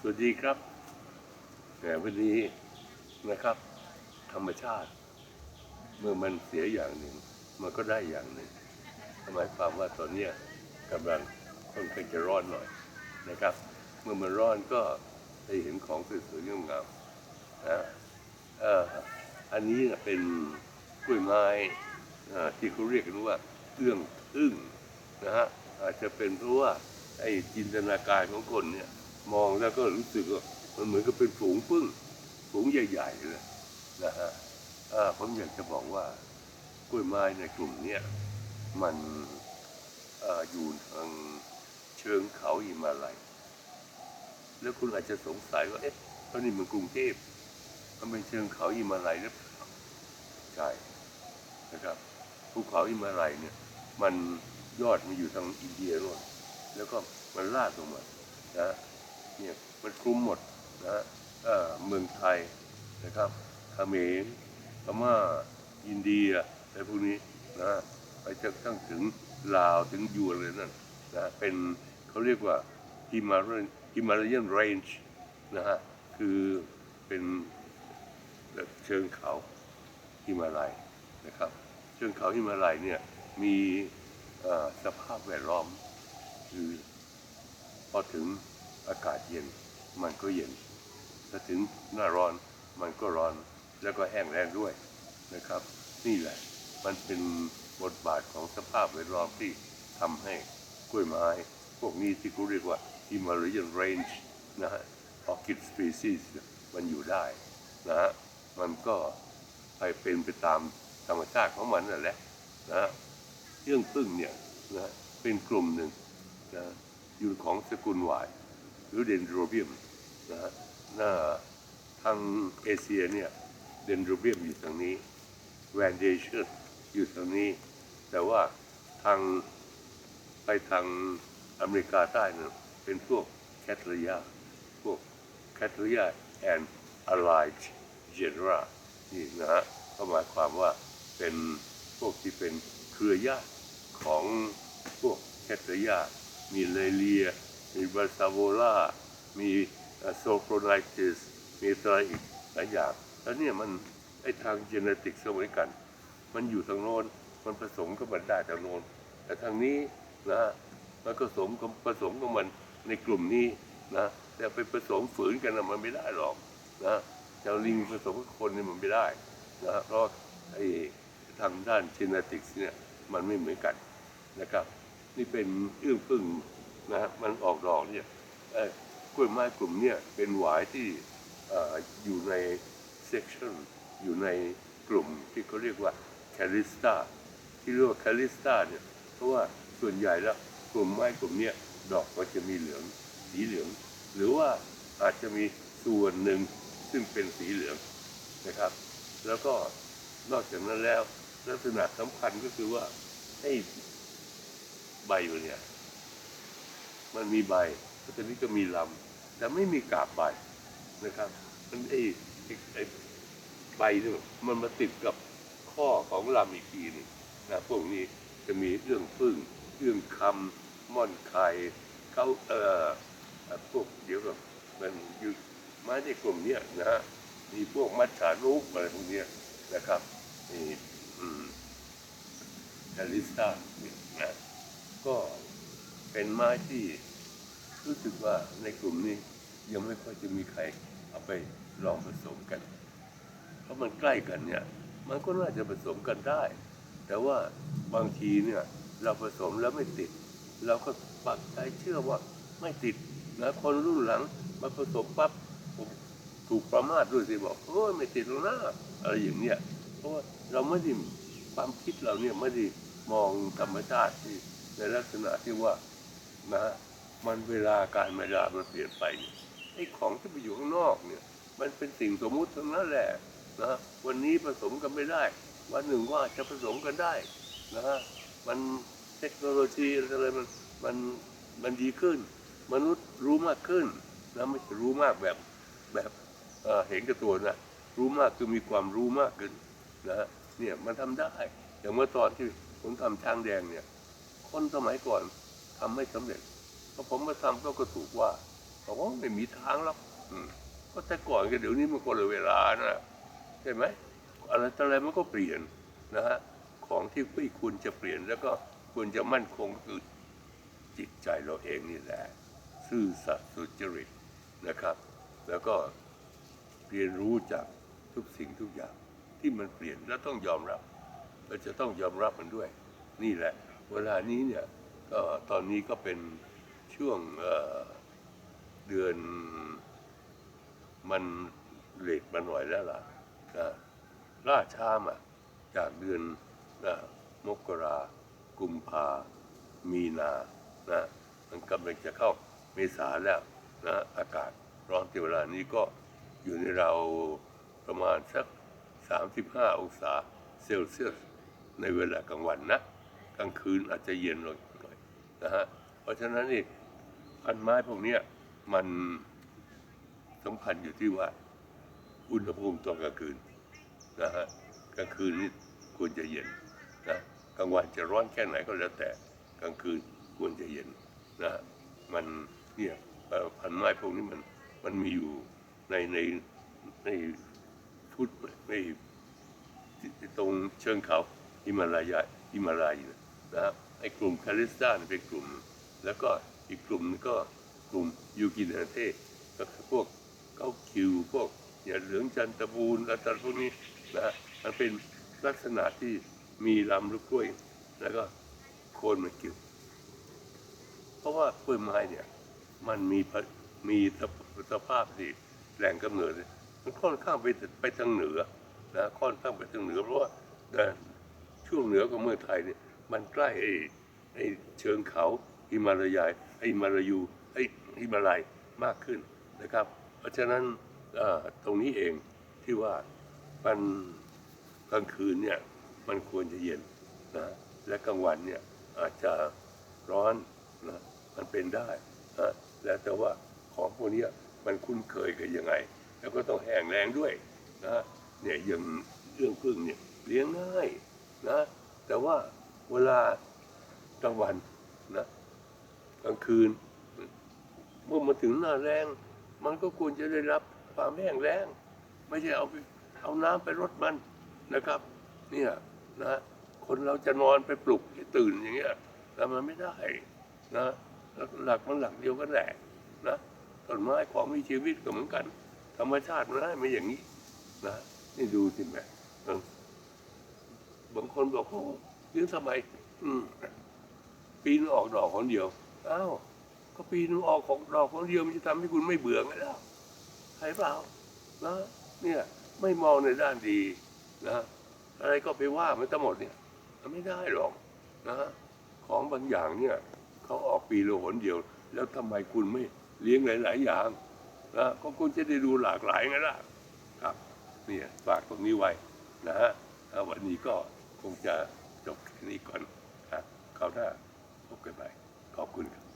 สวัสดีครับแหมวันนี้นะครับ ธรรมชาติ เมื่อมันเสียอย่างหนึ่ง มันก็ได้อย่างหนึ่งหมายความว่าตอนเนี้กำลังค่อนข้างจะร้อนหน่อยนะครับ เมื่อมันร้อนก็ได้เห็นของสวยๆงามๆนะเอออันนี้เป็นกล้วยไม้ที่เขาเรียกกันว่าเอื้องอึ้งนะฮะอาจจะเป็นเพราะว่าไอ้จินตนาการของคนเนี่ย มองแล้วก็รู้สึกว่ามันเหมือนกับเป็นฝูงพึ่งฝูงใหญ่ๆเลยนะฮะผมอยากจะบอกว่ากล้วยไม้ในกลุ่มเนี้ยมันอออยู่ทางเชิงเขาหิมาลัย แล้วคุณอาจจะสงสัยว่าเอ๊ะตอนนี้มันกรุงเทพมันเป็นเชิงเขาหิมาลัยหรือเปล่าใช่นะครับภูเขาหิมาลัยเนี่ย มันยอดมันอยู่ทางอินเดียนู่นแล้วก็มันลาดลงมานะ เนี่ยมันคลุมหมดนะเออเมืองไทยนะครับเขมรพม่าอินเดียอะไรพวกนี้นะไปจนกระทั่งถึงลาวถึงยวนเลยนั่นนะเป็นเขาเรียกว่าฮิมาลัยฮิมาลายันเรนจ์นะฮะคือเป็นเชิงเขาฮิมาลัยนะครับเชิงเขาฮิมาลัยเนี่ยมีสภาพแวดล้อมคือพอถึง อากาศเย็นมันก็เย็น ถ้าถึงหน้าร้อนมันก็ร้อนแล้วก็แห้งแล้งด้วยนะครับ นี่แหละมันเป็นบทบาทของสภาพแวดล้อมที่ทำให้กล้วยไม้ พวกนี้ที่เขาเรียกว่า Himalayan Range นะฮะ Orchid Species มันอยู่ได้นะฮะมันก็ไปเป็นไปตามธรรมชาติของมันนั่นแหละนะฮะเรื่องพึ่งเนี่ยนะฮะเป็นกลุ่มหนึ่งนะอยู่ของสกุลวาย หรือเดนโดรเบียมนะฮะหน้าทางเอเชียเนี่ยเดนโดรเบียมอยู่ทางนี้แวนเดเชอร์อยู่ทางนี้ แต่ว่าทางไปทางอเมริกาใต้เนี่ยเป็นพวกแคทเรียพวกแคทเรียแอนด์อ l ไลด์เจนรานี่นะฮะก็หมายความว่าเป็นพวกที่เป็นเครือญาติของพวกแคทเรียมีเลเลีย มีบาซาโวลามีโซโครไนติสมีอะไรอีกหลายอย่าง แล้วเนี่ยมันไอทางเจเนติกเหมือนกัน มันอยู่ทางโน้นมันผสมกับมันได้ทางโน้นแต่ทางนี้นะมันผสมกับผสมกับมันในกลุ่มนี้นะแต่ไปผสมฝืนกันนะมันไม่ได้หรอกนะจะลิงผสมกับคนเนี่ยมันไม่ได้นะเพราะไอ้ทางด้านเจเนติกเนี่ยมันไม่เหมือนกันนะครับ นี่เป็นเอื้องพึ่ง นะฮะมันออกดอกเนี่ยกล้วยไม้กลุ่มเนี่ยเป็นหวายที่ออยู่ในเซกชันอยู่ในกลุ่มที่เขาเรียกว่าแคลิสตาที่เรียกว่าแคลิสตาเนี่ยเพราะว่าส่วนใหญ่แล้วกลุ่มไม้กลุ่มเนี้ยดอกก็จะมีเหลืองสีเหลือง หรือว่าอาจจะมีส่วนหนึ่งซึ่งเป็นสีเหลืองนะครับ แล้วก็นอกจากนั้นแล้วลักษณะสำคัญก็คือว่าให้ใบเนี่ย มันมีใบแล้วตอนนี้ก็มีลำแต่ไม่มีกาบใบนะครับมันไอ้ไอ้ไอ้ใบเนี่ยมันมาติดกับข้อของลำอีกทีนึงนะพวกนี้จะมีเรื่องพึ่งเรื่องคำม่อนไข่เขาเอ่อพวกเดี๋ยวกับมันอยู่ไม้ในกลุ่มเนี้ยนะฮะมีพวกมัจฉานุกอะไรพวกเนี้ยนะครับนี่อืมแคลิสตาเนี่ยนะก็เป็นไม้ที่ รู้สึกว่าในกลุ่มนี้ยังไม่ค่อยจะมีใครเอาไปลองผสมกัน เพราะมันใกล้กันเนี่ย มันก็น่าจะผสมกันได้ แต่ว่าบางทีเนี่ยเราผสมแล้วไม่ติด เราก็ปักใจเชื่อว่าไม่ติดนะคนรุ่นหลังมาผสมปั๊บผมถูกประมาทด้วยสิบอกโอ้ยไม่ติดหรอกนะอะไรอย่างเนี้ยเพราะว่าเราไม่ได้ความคิดเราเนี่ยไม่ได้มองธรรมชาติที่ในลักษณะที่ว่านะฮะ มันเวลาการเวลามันเปลี่ยนไปไอ้ของที่ไปอยู่ข้างนอกเนี่ย มันเป็นสิ่งสมมุติทั้งนั้นแหละนะวันนี้ผสมกันไม่ได้ วันหนึ่งว่าจะผสมกันได้นะฮะมันเทคโนโลยีอะไรมันมันมันดีขึ้น มนุษย์รู้มากขึ้นนะไม่ใช่รู้มากแบบแบบเเห็นกับตัวนะรู้มากคือมีความรู้มากขึ้นนะฮะเนี่ยมันทำได้ อย่างเมื่อตอนที่ผมทำช้างแดงเนี่ย คนสมัยก่อนทำไม่สำเร็จ พอผมมาทำก็ก็ถูกว่าบอกว่าไม่มีทางหรอกก็แต่ก่อนกับเดี๋ยวนี้มันคนละเวลานะใช่ไหมอะไรต่ออะไรมันก็เปลี่ยนนะฮะของที่ไม่ควรจะเปลี่ยนแล้วก็ควรจะมั่นคงคือจิตใจเราเองนี่แหละซื่อสัตย์สุจริตนะครับ แล้วก็เรียนรู้จากทุกสิ่งทุกอย่างที่มันเปลี่ยนแล้วต้องยอมรับเราจะต้องยอมรับมันด้วย นี่แหละ เวลานี้เนี่ยก็ตอนนี้ก็เป็น ช่วงเดือนมันเลทมาหน่อยแล้วล่ะล่าช้ามาจากเดือนมกรากุมภามีนานะมันกำลังจะเข้าเมษาแล้วนะอากาศร้อนที่เวลานี้ก็อยู่ในเราประมาณสัก 35 องศาเซลเซียสในเวลากลางวันนะ กลางคืนอาจจะเย็นลงหน่อยนะฮะเพราะฉะนั้นนี่ พันไม้พวกเนี้ยมันสัมพันธ์อยู่ที่ว่า อุณหภูมิตอนกลางคืนนะฮะกลางคืนนี่ควรจะเย็นนะกลางวันจะร้อนแค่ไหนก็แล้วแต่กลางคืนควรจะเย็นนะฮะมันเนี่ยพันไม้พวกนี้มันมันมีอยู่ในในในพุทธในตรงเชิงเขาฮิมาลายาฮิมาลายนะนะครับไอ้กลุ่มคาริสตาเป็นกลุ่มแล้วก็ อีกกลุ่มนึงก็กลุ่มยูกินาเทก็คือพวกเก้าคิว พวกเนี่ยเหลืองจันทบูรณ์อะไรพวกนี้นะมันเป็นลักษณะที่มีลำลูกกล้วย แล้วก็โคนมันกิ่วเพราะว่ากล้วยไม้เนี่ย มันมีมีสภาพที่แหล่งกำเนิดมันค่อนข้างไปไปทางเหนือนะค่อนข้างไปทางเหนือเพราะว่าช่วงเหนือของเมืองไทยเนี่ยมันใกล้ไอ้ไอ้เชิงเขา ฮิมาลายายอ้ฮิมาลายูอ้ฮิมาลัยมากขึ้นนะครับ เพราะฉะนั้นตรงนี้เองที่ว่ามันกลางคืนเนี่ยมันควรจะเย็นนะและกลางวันเนี่ยอาจจะร้อนนะมันเป็นได้นะแล้วแต่ว่าของพวกนี้มันคุ้นเคยกันยังไง แล้วก็ต้องแห้งแรงด้วยนะเนี่ยอย่างเรื่องพึ่งเนี่ยเลี้ยงง่ายนะแต่ว่าเวลากลางวันนะ คืน เมื่อมาถึงหน้าแรง มันก็ควรจะได้รับความแห้งแล้ง ไม่ใช่เอาไปเอาน้ำไปรดมันนะครับ เนี่ยนะคนเราจะนอนไปปลุกให้ตื่นอย่างเงี้ยแต่มันไม่ได้นะหลักมันหลักเดียวกันแหละนะต้นไม้ของมีชีวิตก็เหมือนกัน ธรรมชาติมันให้มาอย่างนี้นะนี่ดูสิแม่บางคนบอกโอ้เลี้ยงทำไม อืมปีนออกดอกคนเดียว อ้าวก็ปีนึงออกของดอกคนเดียวมันจะทำให้คุณไม่เบื่อไงล่ะใช่เปล่านะเนี่ยไม่มองในด้านดีนะอะไรก็ไปว่ามันทั้งหมดเนี่ยมันไม่ได้หรอกนะของบางอย่างเนี่ยเขาออกปีละหนเดียว แล้วทำไมคุณไม่เลี้ยงหลาย ๆ อย่างนะก็คุณจะได้ดูหลากหลายไงล่ะครับเนี่ยฝากตรงนี้ไว้นะฮะววันนี้ก็คงจะจบแค่นี้ก่อนครับคราวหน้าพบกันใหม่ Alcúnia.